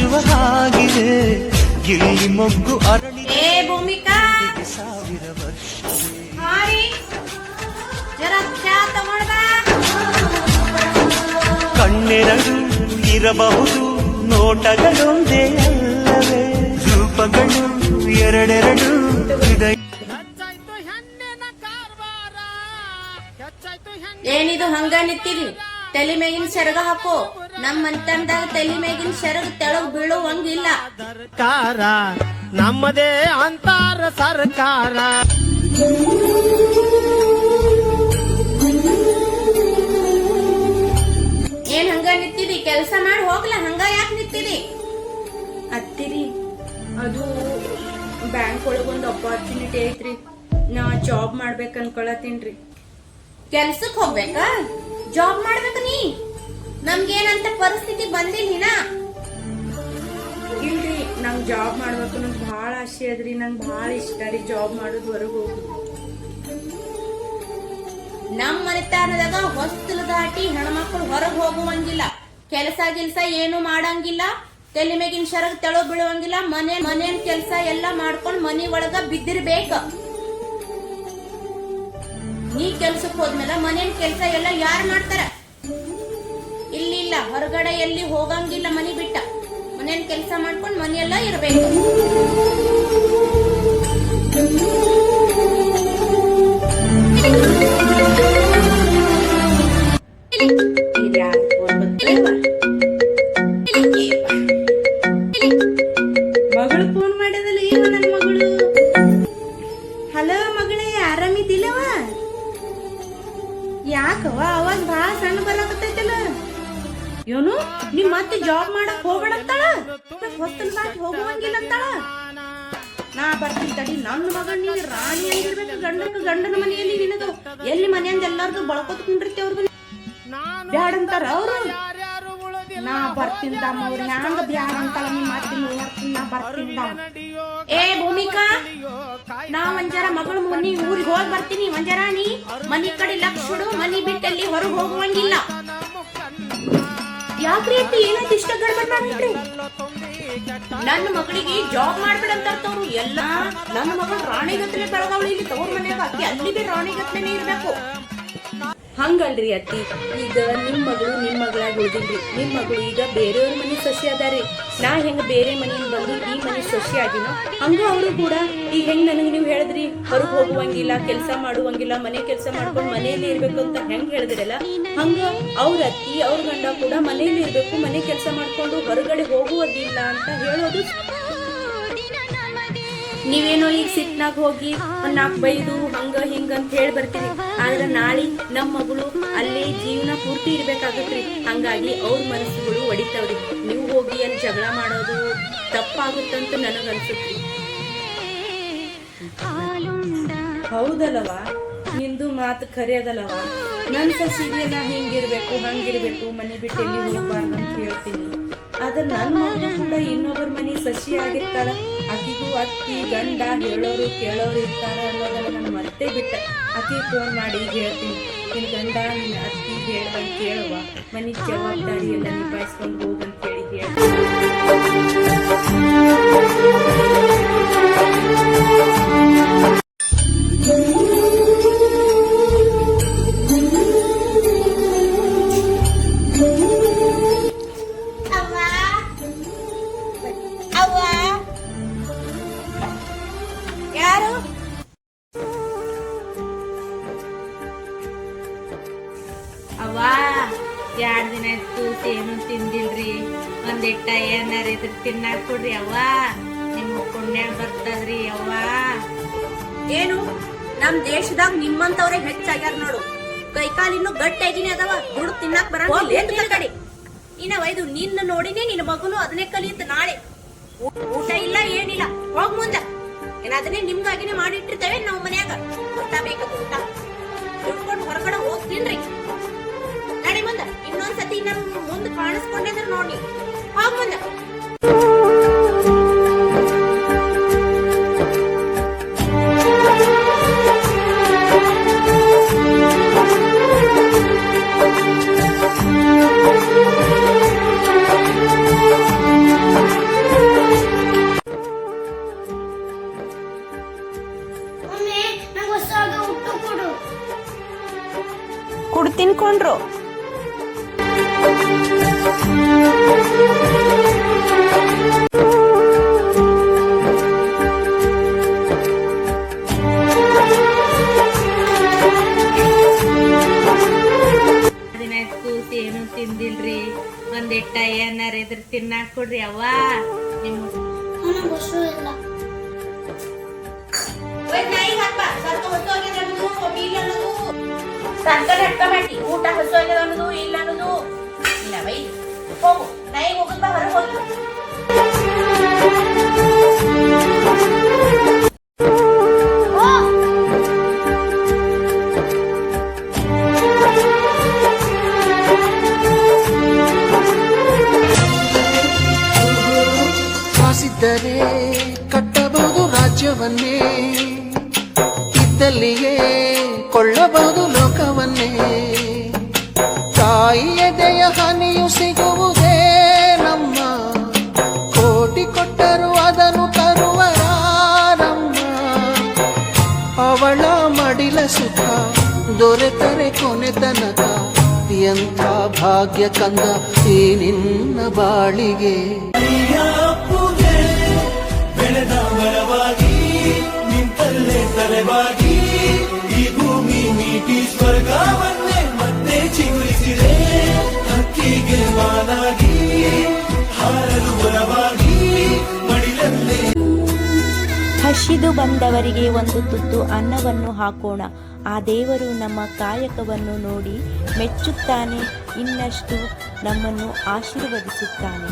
ಹಚ್ಚುವ ಹಾಗಿದೆ. ಇಲ್ಲಿ ಮೊಗ್ಗು ಅರಳಿ ಸಾವಿರ ವರ್ಷ. ಕಣ್ಣೆರಡು ಇರಬಹುದು ನೋಟಗಳೊಂದೇ ಅಲ್ಲವೇ? ರೂಪಗಳು ಎರಡೆರಡು ಹೃದಯ ಏನಿದು ಹಂಗ ನಿಂತಿರಿ? ತಲೆ ಮೇಗಿನ ಸೆರಗ ಹಾಕೋ. ನಮ್ ಮನ್ತನದಾಗ ತಲೆ ಮೇಗಿನ ಸೆರಗ ತೆಳಗ್ ಬೀಳುವಂಗಿಲ್ಲ. ಕಾರ ನಮ್ಮದೇ ಅಂತಾರ ಸರ್ಕಾರ. ಏನ್ ಹಂಗ ನಿಂತಿದಿ? ಕೆಲಸ ಮಾಡಿ ಹೋಗ್ಲ ಹಂಗ ಯಾಕೆ ನಿಂತಿದಿ? ಅತ್ತಿರಿ ಅದು ಬ್ಯಾಂಕ್ ಒಳಗ ಒಂದು ಅಪಾರ್ಚುನಿಟಿ ಐತ್ರಿ. ನಾ ಜಾಬ್ ಮಾಡ್ಬೇಕು ಅನ್ಕೊಳತೀನ್ರಿ ಕೆಲ್ಸಕ್ ಹೋಗ್ಬೇಕಾ? ಜಾಬ್ ಮಾಡ್ಬೇಕ ನೀ? ನಮ್ಗೇನಂತ ಪರಿಸ್ಥಿತಿ ಬಂದಿಲ್ಲ ಇಲ್ರಿ ನಂಗೆ ಜಾಬ್ ಮಾಡ್ಬೇಕು ನಂಗೆ ಬಹಳ ಆಸೆ ಅದ್ರಿ ನಂಗೆ ಬಹಳ ಇಷ್ಟ ರೀ ಜಾಬ್ ಮಾಡೋದು ಹೊರಗೆ ಹೋಗುದು ನಮ್ ಮನೆತನದಾಗ ಹೊಸ್ತಲು ದಾಟಿ ಹೆಣ್ಮಕ್ಳು ಹೊರಗ್ ಹೋಗುವಂಗಿಲ್ಲ. ಕೆಲಸ ಗಿಲ್ಸ ಏನು ಮಾಡಂಗಿಲ್ಲ. ತಲೆ ಮೇಗಿನ ಶರಗ್ ತೆಳೋ ಬೀಳುವಂಗಿಲ್ಲ. ಮನೆ ಮನೇನ್ ಕೆಲಸ ಎಲ್ಲ ಮಾಡ್ಕೊಂಡ್ ಮನಿ ಒಳಗ ಬಿದ್ದಿರ್ಬೇಕ. ನೀ ಕೆಲ್ಸಕ್ ಹೋದ್ಮೇಲೆ ಮನೇನ್ ಕೆಲ್ಸ ಎಲ್ಲ ಯಾರು ಮಾಡ್ತಾರ? ಹೊರಗಡೆ ಎಲ್ಲಿ ಹೋಗಂಗಿಲ್ಲ ಮನಿ ಬಿಟ್ಟ. ಮನೇಲಿ ಕೆಲಸ ಮಾಡ್ಕೊಂಡು ಮನೆಯೆಲ್ಲ ಇರಬೇಕು? ಮಗಳು ಫೋನ್ ಮಾಡಿದಲ್ಲ ಇವ ನನ್ನ ಮಗಳು? ಹಲೋ ಮಗಳೇ ಆರಾಮಿದ್ದಿಲ್ಲವ ಯಾಕವ ಅವಾಗ ಭಾಳ ಸಣ್ಣ ಬರಾಕತ್ತೈತಲ್ಲ? ಏನು ನಿಮ್ ಮತ್ತೆ ಜಾಬ್ ಮಾಡಕ್ ಹೋಗಣ ಹೊತ್ತಲ್ ದಾಟಿ ಹೋಗುವಂಗಿಲ್ಲ ಅಂತಾಳ ನಾ ಬರ್ತೀನಿ ತಡಿ, ನನ್ನ ಮಗನ್ ನೀನು ರಾಣಿ ಆಗಿರ್ಬೇಕು, ಗಂಡನ ಗಂಡನ ಮನೆಯಲ್ಲಿ ನಿನದು. ಎಲ್ಲಿ ಮನೆಯಿಂದ ಎಲ್ಲಾರ್ದು ಬಳಕೋತ್ ಕುಂಡಿರ್ತಿ ಅವ್ರಿಗೆ ನಾನು ಬ್ಯಾಡ ಅಂತಾರ ಅವ್ರು? ಉಳಿದಿಲ್ಲ ನಾ ಬರ್ತೀನಿ ಅವ್ರು, ಹ್ಯಾಂಗ ಬ್ಯಾಡ ಅಂತಾಳ ನಿಮ್ ಮಾತಿನ ನೋಡ್ತೀನಿ ನಾ ಬರ್ತೀನಿ ಏ ಭೂಮಿಕಾ, ನಾ ಒಂಜರ ಮಗಳು ಮನಿ ಊರಿಗೆ ಹೋಗಿ ಬರ್ತೀನಿ ಒಂಜರ ನೀ ಮನಿ ಕಡೆ ಲಕ್ಷ ಮನಿ ಬಿಟ್ಟಲ್ಲಿ ಹೊರಗೆ ಹೋಗುವಂಗಿಲ್ಲ. ಯಾಕ್ರಿ ಅಂತ ಏನಂತ ಇಷ್ಟ ಗಡ್ಬಡ್ ಮಾಡ್ಬಿಟ್ರಿ? ನನ್ನ ಮಗಳಿಗೆ ಜಾಬ್ ಮಾಡ್ಬಿಡಂತ ತವ್ರು ಎಲ್ಲ. ನನ್ನ ಮಗಳು ರಾಣಿಗತ್ಲೆ ಬೆಳಗಾವಳಿ ಇಲ್ಲಿ ತವ್ರ ಮನೆಯಾಗ. ಅಕ್ಕಿ ಅಲ್ಲಿ ಬಿ ರಾಣಿಗತ್ಲೆನೇ ಇರ್ಬೇಕು. ಹಂಗಲ್ರಿ ಅತ್ತಿ. ಈಗ ನಿಮ್ ಮಗಳು, ನಿಮ್ ಮಗಳಾಗಿ ಉಳಿದಿಲ್ರಿ. ನಿಮ್ ಮಗಳು ಈಗ ಬೇರೆಯವ್ರ ಮನೆ ಸಸಿ ಅದಾರಿ. ನಾ ಹೆಂಗ ಬೇರೆ ಮನೆಯಿಂದ ಬಂದು ಈ ಮನೆ ಸಸಿ ಆಗಿನೋ, ಹಂಗ ಅವರು ಕೂಡ. ಈಗ ಹೆಂಗ್ ನನಗೆ ನೀವು ಹೇಳಿದ್ರಿ? ಹೊರಗೆ ಹೋಗುವಂಗಿಲ್ಲ, ಕೆಲಸ ಮಾಡುವಂಗಿಲ್ಲ, ಮನೆ ಕೆಲಸ ಮಾಡ್ಕೊಂಡು ಮನೆಯಲ್ಲಿ ಇರ್ಬೇಕು ಅಂತ ಹೆಂಗ್ ಹೇಳಿದ್ರಲ್ಲ, ಹಂಗ ಅವ್ರ ಅತ್ತಿ, ಅವ್ರ ಗಂಡ ಕೂಡ ಮನೆಯಲ್ಲಿ ಇರ್ಬೇಕು, ಮನೆ ಕೆಲಸ ಮಾಡ್ಕೊಂಡು ಹೊರಗಡೆ ಹೋಗುವುದಿಲ್ಲ ಅಂತ ಹೇಳೋದು ನೀವೇನೋ ಈಗ ಸಿಟ್ನಾಗ ಹೋಗಿ ಒಂದ್ ನಾಲ್ಕು ಬೈದು ಹಂಗ ಹಿಂಗ ಅಂತ ಹೇಳಿ ಬರ್ತೀರಿ. ಆದ್ರೆ ನಾಳೆ ನಮ್ಮ ಮಗಳು ಅಲ್ಲಿ ಜೀವನ ಪೂರ್ತಿ ಇರ್ಬೇಕಾಗತ್ರಿ. ಹಂಗಾಗಿ ಅವ್ರ ಮನಸ್ಸುಗಳು ಒಡಿತಾವ್ರಿ. ನೀವು ಹೋಗಿ ಅಲ್ಲಿ ಜಗಳ ಮಾಡೋದು ತಪ್ಪಾಗುತ್ತಂತ ನನಗನ್ಸುತ್ತೆ. ಹೌದಲ್ಲವಾ ಹೌದಲ್ಲವ? ನಿಂದು ಮಾತು ಖರೆ ಅದಲ್ಲವ ನನ್ ಸಸಿಗೆ ನಾ ಹಿಂಗಿರ್ಬೇಕು, ಹಂಗಿರ್ಬೇಕು, ಮನೆ ಬಿಟ್ಟು ಎಲ್ಲಿ ಹೋಗ್ಬಾರ್ದು ಅಂತ ಹೇಳ್ತೀನಿ. ಆದ್ರೆ ನನ್ನ ಮಗಳು ಕೂಡ ಇನ್ನೊಬ್ಬರ ಮನೆ ಸಸಿ ಆಗಿರ್ತಾಳ. ಆಕಿಗೂ ಅತ್ತಿ ಗಂಡ, ಹೇಳೋರು, ಕೇಳೋರು ಇರ್ತಾರ ಅನ್ನೋದನ್ನ ನಾನು ಮತ್ತೆ ಬಿಟ್ಟೆ. ಅತಿ ಫೋನ್ ಮಾಡಿ ಹೇಳ್ತೀನಿ. ನಿನ್ ಗಂಡ, ನಿನ್ನ ಅತ್ತಿ ಹೇಳ್ದಂಗೆ ಕೇಳುವ. ಮನೆ ಜವಾಬ್ದಾರಿ ಎಲ್ಲ ನಿಭಾಯಿಸ್ಕೊಂಡು ಹೋಗಂತ ಹೇಳಿ ಹೇಳಿ ಅವ್ವ ಎರಡ್ ದಿನ ಆಯ್ತು ಏನು ತಿಂದಿಲ್ರಿ? ಒಂದಿಟ್ಟ ಏನಾರ ಇದ್ರ ತಿನ್ನಾಕ್ ಕೊಡ್ರಿ ಅವ್ವ. ನಿಮ್ ಪುಣ್ಯ ಬರ್ತದ್ರಿ ಅವ್ವ. ಏನು? ನಮ್ ದೇಶದಾಗ ನಿಮ್ಮಂತವ್ರೆ ಹೆಚ್ಚಾಗ್ಯಾರ ನೋಡು. ಕೈ ಕಾಲಿನ್ನು ಗಟ್ಟಿಯಾಗಿನೇ ಅದಾವ. ದುಡ್ಡು ತಿನ್ನಾಕ್ ಬರಂಗಿಲ್ಲ. ಕಡೆ? ಇನ್ನ ವೈದು ನಿನ್ನ ನೋಡಿನೇ ನಿನ್ನ ಮಗನು ಅದನ್ನೇ ಕಲಿಯುತ್ತ ನಾಳೆ. ಊಟ ಇಲ್ಲ ಏನಿಲ್ಲ. ಹೋಗ್ ಮುಂದ. ಏನ್ ಅದನ್ನೇ ನಿಮ್ಗಾಗಿನೇ ಮಾಡಿಟ್ಟಿರ್ತೇವೆ ನೋಡಿ. ಹಾಗಲ್ಲ ಕೊಡು. ಕೊಡ್ತೀನಿ ಕೊಂಡ್ರು ಏನಾರ ಇದ್ರ ತಿನ್ನಾಕ್ ಕೊಡ್ರಿ ಅವ್ವ ನಿಮ್ ಊಟ ಹಸು ಆಗ್ಯದ ಅನ್ನೋದು, ಇಲ್ಲ ಅನ್ನೋದು. ಇಲ್ಲ, ಬೈ. ಹೋಗು. ನಾಯಿ ಹೋಗುದ್ ಬಾ, ಹೊರಗೆ ರಾಜ್ಯವನ್ನೇ ಇದ್ದಲ್ಲಿಯೇ ಕೊಳ್ಳಬಹುದು ಲೋಕವನ್ನೇ. ತಾಯಿಯ ದಯ ಹನಿಯು ಸಿಗುವುದೇ ನಮ್ಮ. ಕೋಟಿ ಕೊಟ್ಟರು ಅದನ್ನು ತರುವರಾರಮ್ಮ. ಅವಳ ಮಡಿಲ ಸುಖ ದೊರೆತರೆ ಕೊನೆ ತನಕ ಎಂಥ ಭಾಗ್ಯ ಕಂದ ಈ ನಿನ್ನ ಬಾಳಿಗೆ. ಬೆಳೆದ ಮರವಾಗಿ ತಲೆಬಾಗಿ, ಈ ಭೂಮಿ ನೀಟಿ ಸ್ವರ್ಗವನ್ನೇ ಮತ್ತೆ ಚಿಗುರಿಸಿದೆ. ಹಕ್ಕಿಗೆ ಮಾನಾಗಿ ಹಾರಲು ಬರವಾಗಿ ಮಡಿಲಲ್ಲೇ. ಹಸಿದು ಬಂದವರಿಗೆ ಒಂದು ತುತ್ತು ಅನ್ನವನ್ನು ಹಾಕೋಣ. ಆ ದೇವರು ನಮ್ಮ ಕಾಯಕವನ್ನು ನೋಡಿ ಮೆಚ್ಚುತ್ತಾನೆ, ಇನ್ನಷ್ಟು ನಮ್ಮನ್ನು ಆಶೀರ್ವದಿಸುತ್ತಾನೆ.